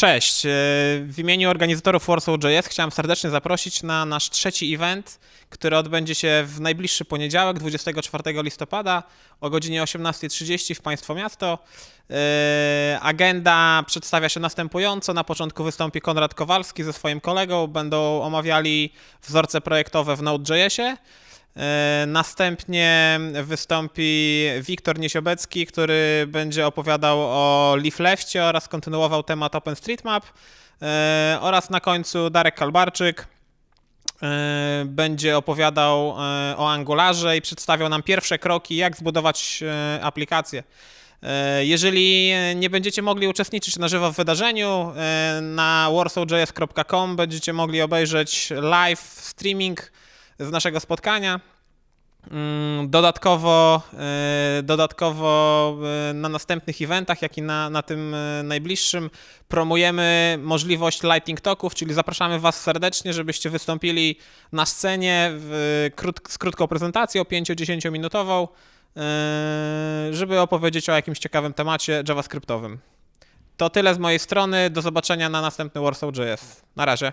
cześć. E, W imieniu organizatorów Warsaw.js chciałem serdecznie zaprosić na nasz trzeci event, który odbędzie się w najbliższy poniedziałek, 24 listopada o godzinie 18.30 w Państwo Miasto. E, Agenda przedstawia się następująco. Na początku wystąpi Konrad Kowalski ze swoim kolegą. Będą omawiali wzorce projektowe w Node.jsie. E, Następnie wystąpi Wiktor Niesiobecki, który będzie opowiadał o Leaf Leftie oraz kontynuował temat OpenStreetMap. E, Oraz na końcu Darek Kalbarczyk e, będzie opowiadał o Angularze i przedstawiał nam pierwsze kroki, jak zbudować aplikację. Jeżeli nie będziecie mogli uczestniczyć na żywo w wydarzeniu, na warsawjs.com będziecie mogli obejrzeć live streaming z naszego spotkania. Mm, Dodatkowo, e, dodatkowo e, na następnych eventach, jak i na, na tym e, najbliższym, promujemy możliwość Lightning Talków, czyli zapraszamy Was serdecznie, żebyście wystąpili na scenie w, krót, z krótką prezentacją, 5-10 minutową, żeby opowiedzieć o jakimś ciekawym temacie javascriptowym. To tyle z mojej strony. Do zobaczenia na następny Warsaw.js. Na razie.